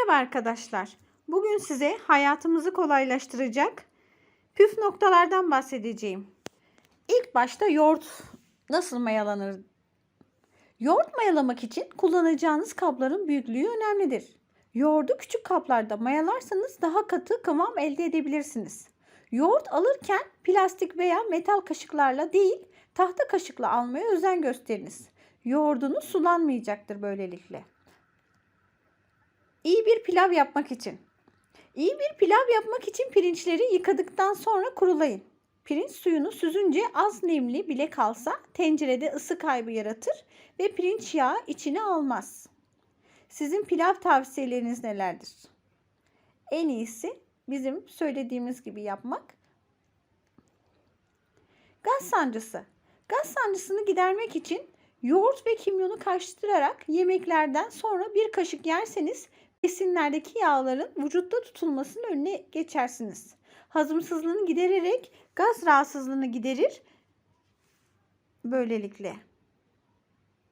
Merhaba arkadaşlar. Bugün size hayatımızı kolaylaştıracak püf noktalardan bahsedeceğim. İlk başta yoğurt nasıl mayalanır? Yoğurt mayalamak için kullanacağınız kapların büyüklüğü önemlidir. Yoğurdu küçük kaplarda mayalarsanız daha katı kıvam elde edebilirsiniz. Yoğurt alırken plastik veya metal kaşıklarla değil, tahta kaşıkla almaya özen gösteriniz. Yoğurdunuz sulanmayacaktır böylelikle. İyi bir pilav yapmak için. İyi bir pilav yapmak için pirinçleri yıkadıktan sonra kurulayın. Pirinç suyunu süzünce az nemli bile kalsa tencerede ısı kaybı yaratır ve pirinç yağı içine almaz. Sizin pilav tavsiyeleriniz nelerdir? En iyisi bizim söylediğimiz gibi yapmak. Gaz sancısı. Gaz sancısını gidermek için yoğurt ve kimyonu karıştırarak yemeklerden sonra bir kaşık yerseniz besinlerdeki yağların vücutta tutulmasının önüne geçersiniz. Hazımsızlığını gidererek gaz rahatsızlığını giderir böylelikle.